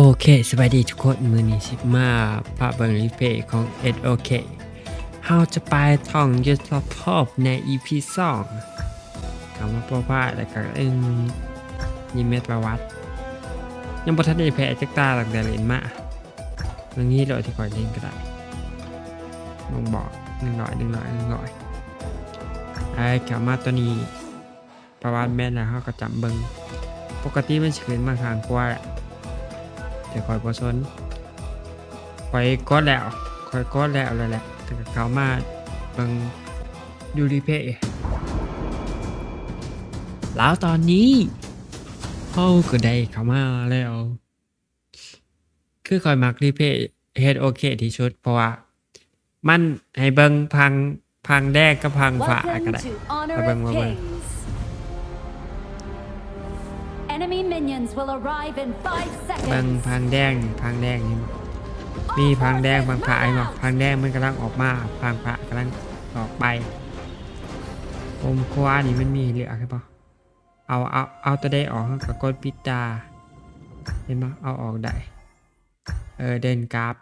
โอเค สวัสดีทุกคน มือนี้สิมาพาเบิงรีเพย์ของ SOK เคเฮาจะไปท่องยุทธภพใน EP 2คำว่าประวัติแล้วก็เอ็นยิมเมตประวัติ ยังบทันได้แพ้จักตาหลังแต่เล่นมาเรื่องนี้เราที่คอยเล่นก็ได้ลองบอกหนึ่งร้อยหนึ่งร้อยหนึ่งร้อยไอ้กลับมาตัวนี้ประวัติแม่นแล้วเขาก็จำเบิงปกติมันสิขึ้นมาข้างกว่าแหละ แต่คอยบ่สนคอยกดแล้วคอยกดแล้วเลยแหละแต่เขามาเบิ่งดูรีเพย์แล้วตอนนี้เขาก็ได้เขามาแล้ว คือคอยมักรีเพย์เฮ็ดโอเคที่สุดเพราะว่ามันให้เบิ่งพังพังแดงกับพังฝาก็ได้ to Honor Abang, of abang. Kings. Enemy minions will arrive in five เบิ่ง seconds. พังแดงนี่พังแดงนี่มีพังแดงพังฝาไอ้บอกพังแดงมันกำลังออกมาพังฝากำลังออกไปผมคว้านี่มันมีเหลือใช่ปะเอาเอาเอาตัวได้ออกกับกดปิดตาเห็นปะเอาออกได้เออเดินกราฟ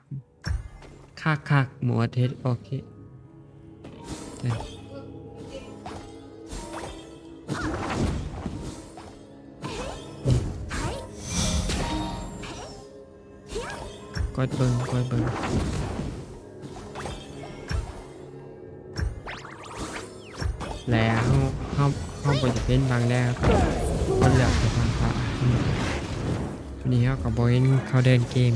คักคักหมวดเทสโอเคเดิน กอดเบิงกอดเบิงแล้วเขาเขาบจะเป็นบางแรกคนเหลือไปบางฟ้าอืมวันนี้เขากับบเห็นเขาเดินเกม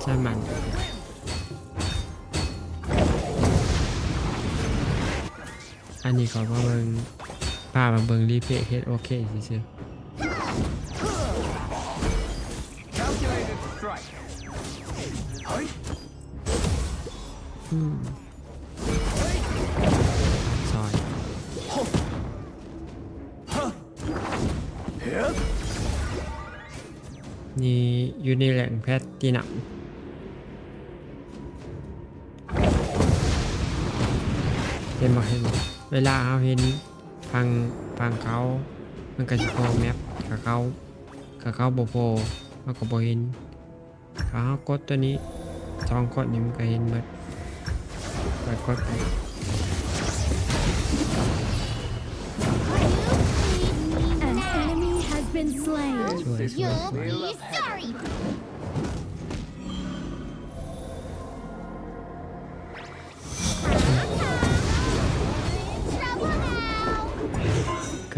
ใช่มัน อันนี้ขอมาเบิงพามาเบิงรีเพย์เฮดโอเคซื่อ Calculated strike. ๆอืมซอยนี่อยู่ในแหล่งแพทย์ที่หนักเห็นบ่เห็นบ่ เวลาเขาเห็นฟังฟังเขา มันก็จะโพแมปกับเขากับเขาบ่โพมันก็บ่เห็นถ้าเขากดตัวนี้สองกดนี่มันก็เห็นหมดไปกดไป An enemy has been slain. สวยสวย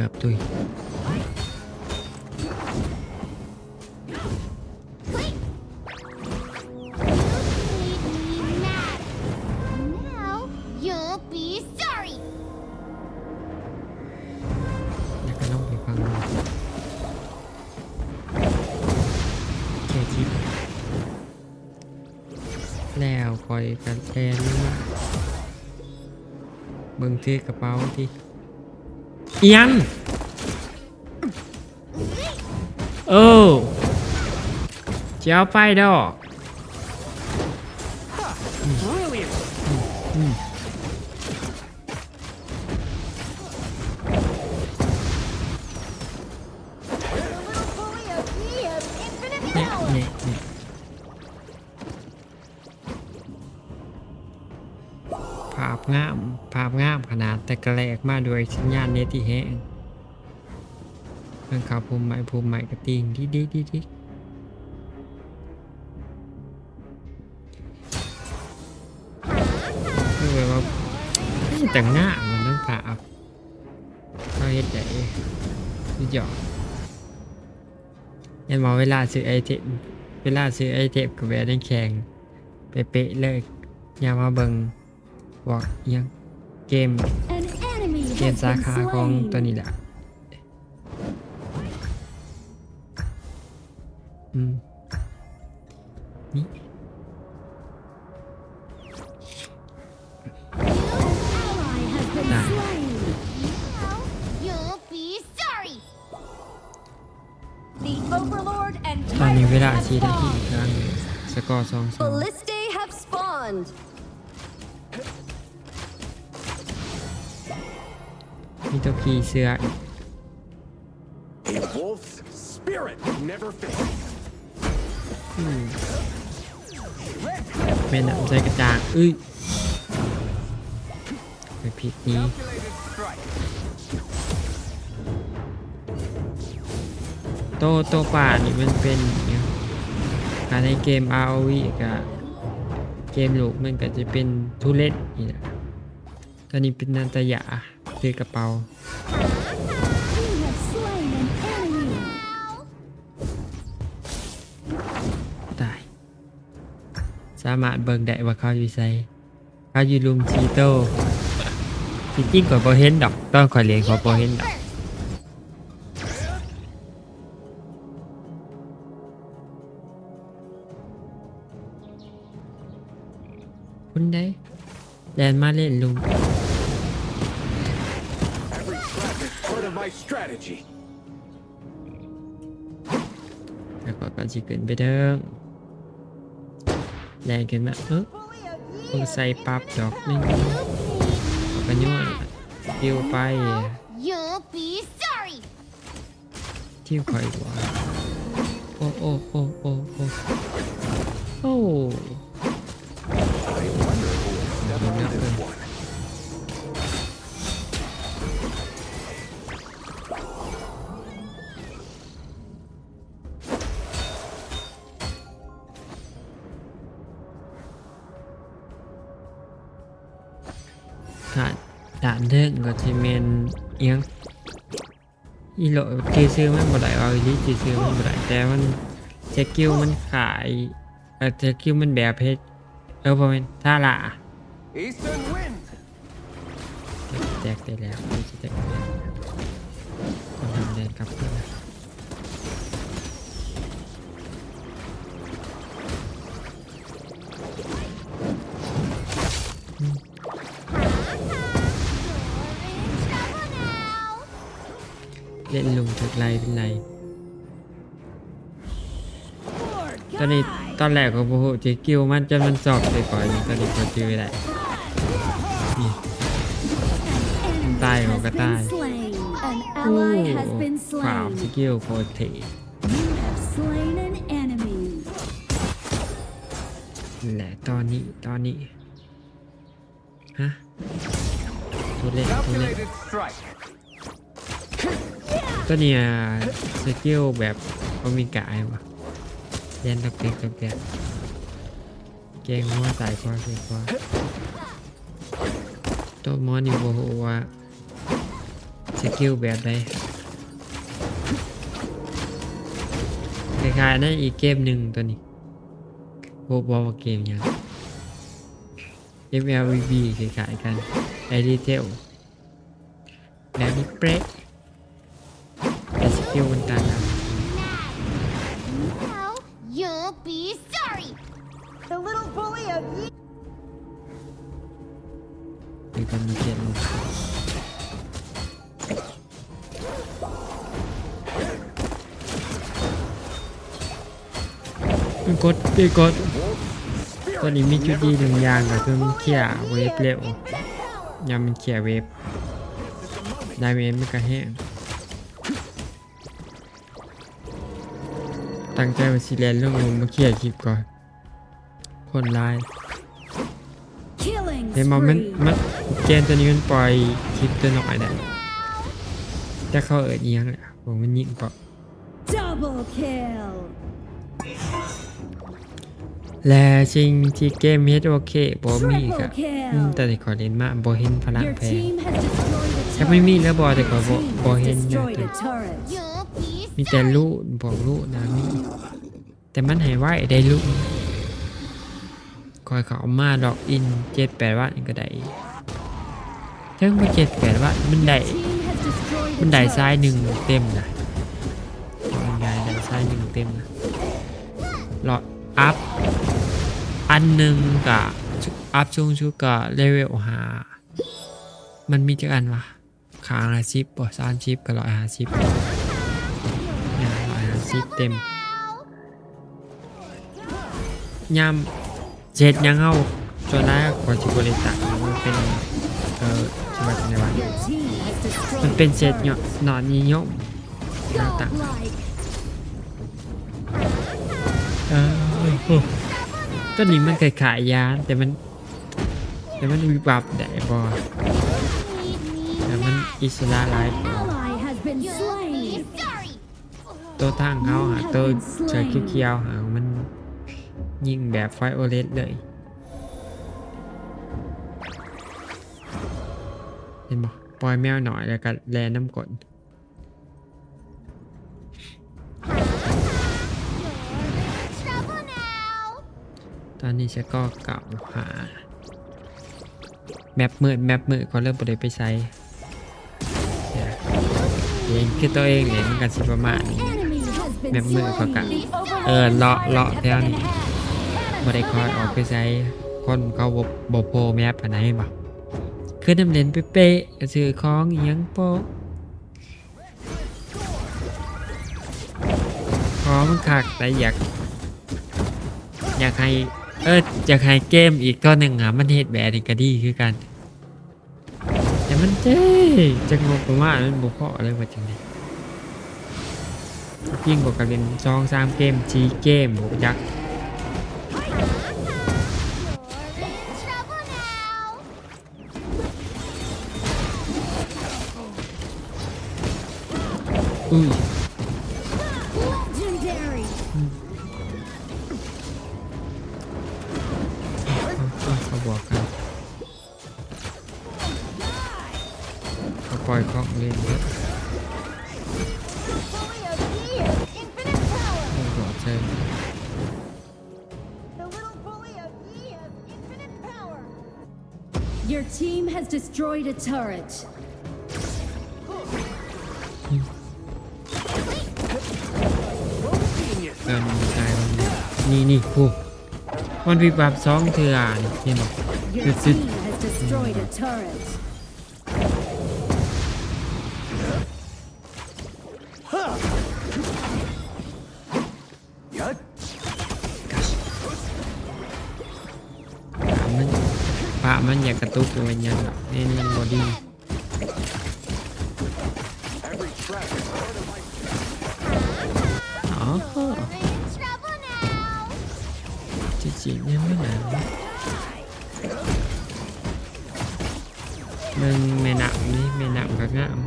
กือบตุย You made me mad. Now you'll be sorry. แล้วก็ลองไปฟังดูแค่คิดแล้วคอยกันแทนมาเบิ่งถือกระเป๋าที่ เอียน เออเจ้าไปดอก กระแลกมาด้วยสัญญาณเนติแห้งเรื่องข่าวภูมิใหม่ภูมิใหม่กระติงดิดิดิดิคือแบบว่าแต่งหน้ามันต้องภาเขาเฮ็ดใหญ่สุดยอดยันมาเวลาซื้อไอเทมเวลาซื้อไอเทมกับแบรนด์แข่งเป๊ะเลยยามาเบิงบอกยังเกม An enemy เกม has สา been ขาของตัว slain. นี้แหละอืมนี่ Ally has been Nah. slain. Now you'll be sorry. The Overlord and ตอนนี้เว Tyrant ลา have ชีนาที spawned. กลางสกอร์สองสอง มีตัวขี่เสืออีก A wolf's spirit never fails. อืมแม่น้ำใจกระจางอุ้ยไปผิดนี้ Calculated strike. โตโตป่านี่มันเป็นอย่างเงี้ยอ่าในเกม ROV กับเกมลูกมันก็จะเป็นทุเรศนี่แหละตอนนี้เป็นนันตยา คือกระเป๋าตาย สามารถเบิ่งได้ว่าเขาอยู่ไสเขาอยู่ลุมชีโตจริงๆกว่าบ่เห็นดอกต้องขอยเรียนกว่าบ่เห็นดอกคุณได้แดนมาเล่นลุง strategy. แล้วก็ก็สิขึ้นไปเด้งแรงขึ้นมาเอ้อคงใส่ปรับดอกหนึงก็ย้อนติวไป You'll be sorry. ที่คอยว่าโอ้โอ้โอ้โอ้โอ้โอ้ I wonder who will step up to อีโหลจือซื้อมันบ่ได้เอาอีหลีจือซื้อมันบ่ได้แต่มันสกิลมันขายเออสกิลมันแบบเพชรเออบ่แม่นท่าละ Eastern wind. แจกได้แล้วไม่ใช่แจกได้แล้วคนทำเดินกลับ เพื่อนนะเล่นลุงถึกไรเป็นไร Poor ตอนนี้ guy. ตอนแรกก็บอกว่าจะกิวมันจนมันสอบไปก่อนนี่ตอนนี้ก็จือได้นี่ Enemy Tai has một cái been tai. slain. An ally has been ฝ่าวส slain. กิลโคตรเท You have slain an enemy. และตอนนี้ตอนนี้ฮะตัวเล่นตัวเล่น Calculated strike. ตัวเนี้ยสกิลแบบโอมิกะไอ้วะเล่นตกเด็กตกแกเก่งหัวสายคอสายคอตัวมอนี่บอกว่าสกิลแบบใดคล้ายๆนั่นอีกเกมหนึ่งตัวนี้โบบอว่าเกมยัง MLVB คล้ายๆกันไอดีเทลแบบนี้เป๊ะ แต่สกิลมันต่างกัน Now you'll be sorry. The little bully of ye คือกันมีเกียรติลงมันกดไปกดตัวนี้มีจุดดีหนึ่งอย่างก็คือมันเขี่ยเวฟเร็วยามมันเขี่ยเวฟดาเมจมันก็แห้ง ตั้งใจว่าสิเรียนเรื่องลงมาเขี่ยคลิปก่อน คนร้าย Killing เห็นมามัน spree. มันเกมตัวนี้มันปล่อยคลิปตัวหน่อยได้แต่เขาเอิดอิหยังแหละผมมันยิงเปาะ Double kill. และสิ่งที่เกมเฮ็ดโอเคบ่มีก็ Triple อืม kill. แต่ที่ขอเล่นมาบ่เห็นพลัง Your แพ้ team has destroyed a ถ้าไม่มี turret. แล้วบ่แต่ขอบ่ Your team บ่ has เห็นนะ มีแต่ลูกบอกลูกนะมีแต่มันให้ไว้ได้ลูกคอยเขาเอามาดอกอินเจ็ดแปดวัตก็ได้ถึงมาเจ็ดแปดวัตมันได้มันได้ซ้ายหนึ่งเต็มนะมันได้ได้ซ้ายหนึ่งเต็มนะรออัพอันหนึ่งกับอัพช่วงชุดกับเลเวลหามันมีจักอันวะขางละสิบบ่สามสิบกับร้อยห้าสิบเนี่ยร้อยห้า สิบเต็มยามเจ็ดยังเอาส่วนแรกกว่าชิบริตักมันเป็นเออชิบะในวันมันเป็นเศษ a เนาะ turret. นอนนิยมหน้าตัก Godlike. เออต้นนี้มันเคยขายยานแต่มัน แต่มันวิบับได้บอแต่มันอิสระหลา ตัวทางเขาหาตัวเสือเขียวๆหามันยิงแบบไฟโอเลสเลย เห็นบ่ปล่อยแมวหน่อยแล้วก็แลน้ำกลน Trouble now. ตอนนี้ฉันก็เก่าหาแมปมืดแมปมืดก็เริ่มบ่ได้ไปใช้เนี่ยเองคือตัวเองเนี่ยมันกันสิประมาณนี้ Enemy has been แมปมืดเขากะ slain. เออเลาะเลาะแถวนี้บ่ได้คอยออกไปใช้คนเขาบ่บ่โปรแมปอันไหนบ่คือน้ำเล่นเป๊ะๆก็ซื้อของอิหยังโปะของมันคักแต่อยาก อยากให้เอออยากให้เกมอีกตัวหนึ่งอะมันเฮ็ดแบบนี้ก็ดีคือกันแต่มันเจ๊จะงบประมาณมันบ่พอเลยว่าจังได๋ ยิ่งกว่าการเล่นซองสามเกมชีเกมผมยัก Trouble now. อุ้ Your team has destroyed a turret. เติมใจมันนี่นี่ผู้มันวิบวับสองเถื่อนี่เห็นบ่ Your It's- team it- has destroyed a turret. ปะมันอยากกระตุกอยู่วันยังหรอกเน้นมันบอดี้ Every trap is part of my อ๋อ Trouble now. จริงๆเนี่ยไม่หนาวมึงแม่หนักนี่แม่หนักก็งาม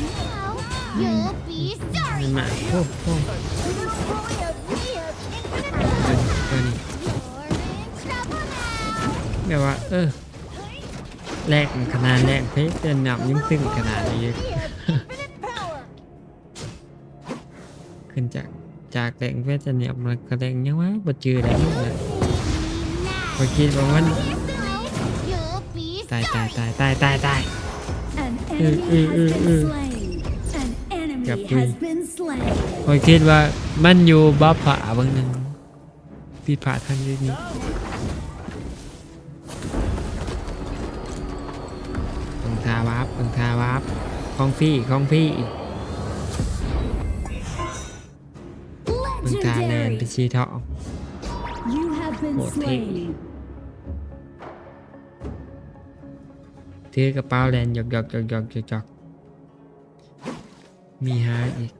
Now you'll be แม่ sorry. หนักโอ้โห เออแลกขนาดแลกเพชรเดินหนับยิ่งตึงขนาดนี้ infinite power. ขึ้นจากจากแรงเพชรจะเหนียบมันกระแดงยังวะบ่จือได้นี่เลยพอคิดว่ามัน You'll be ตายตาย sorry. ตายตายตายตาย An Ừ, enemy ừ, has ừ, been ừ. slain. An enemy Gặp has đi. been slain. พอคิดว่ามันอยู่บัฟผาบางหนึงผิดพลาดทางนี้าวาร์ปของพี่ของพี่ของทาแลนด์ไป Legendary. ชีทอง You have been Một thị. slain. ถือกระเป๋าแลนด์หยอกหยอกหยอกหยอกหยอกหยอกมีฮาร์ดอีก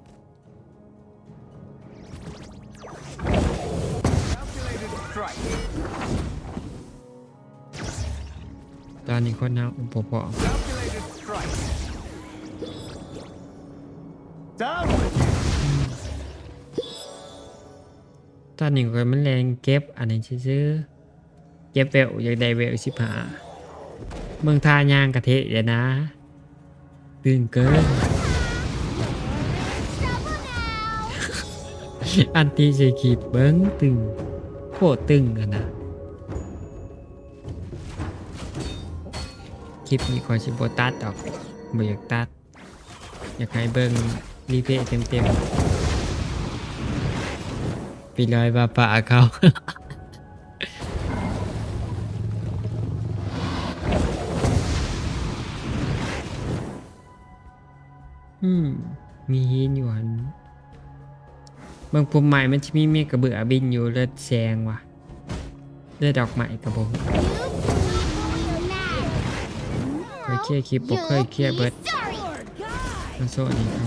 calculated strike. ตอนนี้คนเอาอุปปอ Down with you. ตอนนี้ก็มันแรงเก็บอันนี้ซื้อเก็บเวลอยากได้เวลสิบหาเมืองทายางกะเทะเดี๋ยวนะตื่นเกินอันตีใส่ขีดเบิ้งตึงโคตรตึงอะนะคลิปนี้ขอชิบตัดออกบ่อยากตัด อยากให้เบิ้ง รีเพย์เต็มๆปีลอยบาปะเขาอืม มีหินอยู่หันเบิ่งปุ่มใหม่มันจะมีเมฆกระเบือบินอยู่เลือดแซงว่ะเลือดดอกไม้กระบอกเคยเคลียร์คลิปบ่เคยเคลียร์เบิร์ดมาโซ่นี่เขา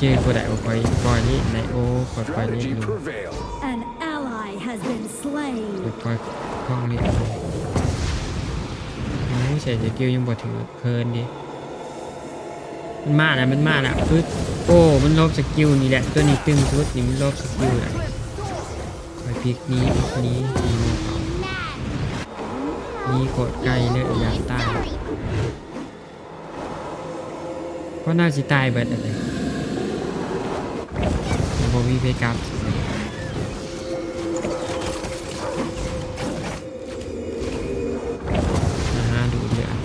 เขาเจอผู้ใดเอาไปปล่อยเล่นในโอ้ปล่อยปล่อยเล่น Strategy ดู prevailed. An ally has been slain. ปล่อยปล่อยคล้องเล่นดูโอ้ใส่สกิลยังบ่ถือเพลินดิมันมาแล้วมันมาแล้วปึ๊ดโอ้ มันลบสกิลนี่แหละตัวนี้ตึงสุดนี่มันลบสกิลแหละคอยพลิกนี้พลิกนี้ดีโมเขานี่โคตรไกลเลยอยากตาย Sorry. เพราะน่าสิตายเบิดอะไร บอวีเพกับนะฮะดูเดือด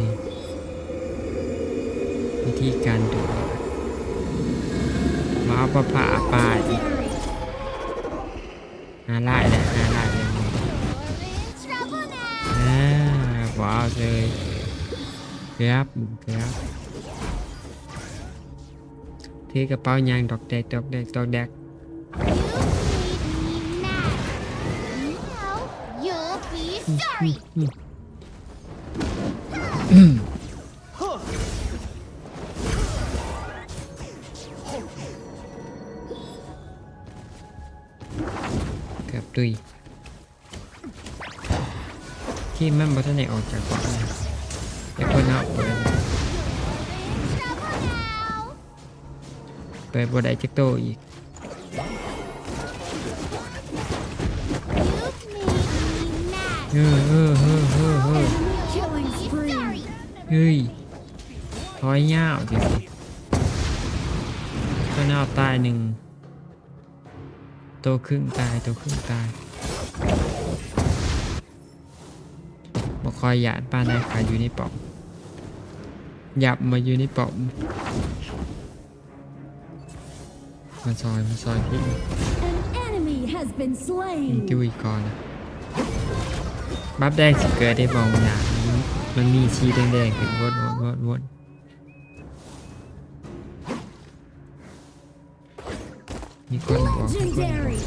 นี่วิธีการดูมาเอาปลาผ่าปลาอีกหาไล่แหละหาไล่เลยอ่าว้าวเลยครับครับ ถือกระเป๋ายางดอกแดกดอกแดกดอกแดก You need me now. You'll be sorry. เกือบตุยที่มันบ่ทันได้ออกจากเกาะนะแต่คนเอาเปิ เปิดบ่ได้จักโตอีกเฮ้อเฮ้อเฮ้อเฮ้อเฮ้อเฮ้ยถอยยาวจริงสิคนเอาตายหนึ่งโตครึ่งตายโตครึ่งตายบ่คอยหยาดป้านได้ขาอยู่ในปอมหยับมาอยู่ในปอม มาซอยมาซอยพี่ An enemy has been ยิง slain. ติวอีกก่อนนะบัฟแดงสิเกิดได้บองหนามันมันมีชีแดงๆขึ้นวนวนวนวนมีคนบอกมีคนบอก Legendary.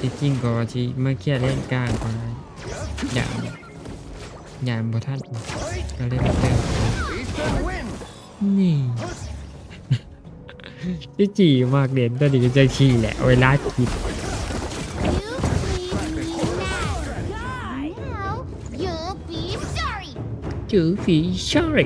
ที่จริงก็ว่าที่เมื่อกี้เล่นกลางก่อนนะอย่างอย่างบ่ทันก็เล่นเติม East and win. นี่ ที่จีมากเด่นตัวนี้ก็จะขี่แหละเวลาคิด You've made me mad. Now you'll be sorry. จือฝีช่อย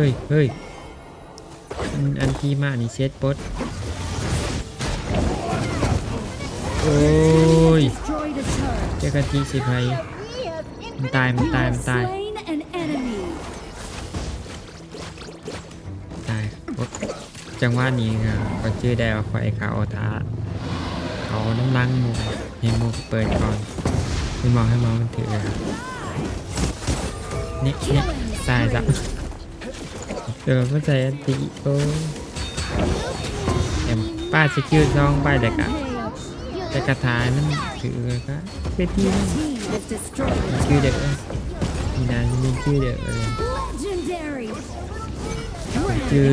ฮ้ยเฮ้ยเฮ้ยอันที่มานี่เซตปดโอ้ยเจ้ากะทิสิไพมันตายมันตายมันตายตายจังหวะนี้อะก็ชื่อได้ว่าไฟขาวท้าเขาน้ำลังหมูให้หมูเปิดก่อนให้มองให้มองมันถือะนี่นี่ตายจ้ะ เออไม่ใจอันติโอ้ยแอมป้าสกิลซองไปเลยกะแต่กระถายมันถือก็เป็นที่นั่น Team has destroyed a ชื่อเด็กมีนานมีชื่อเด็กเลย Legendary. คือ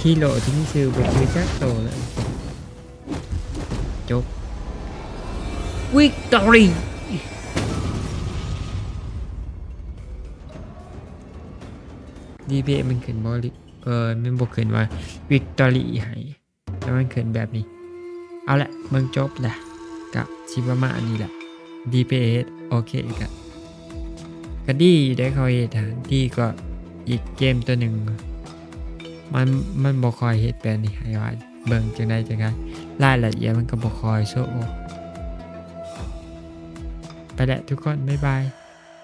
ที่โหลทิ้งชื่อบทคือจักโตเลยจบวิกตอรี่ ดีเพมันเขึ้นบอลิเออมันบอกเขึ้นว่าวิกตอรี่ให้แต่มันเขึ้นแบบนี้ เอาละเบิ่งจบแหละกับชิบะมาอันนี้แหละ DPS โอเคกับก็ดีได้เขาเหตุฐานดีก็อีกเกมตัวหนึ่งมันมันบ่คอยเฮ็ดแบบนี้ให้ว่าเบิ่งจังได้จังไดรายละเอียดมันก็บ่คอยโชว์ไปแหล้วทุกคน บ๊ายบาย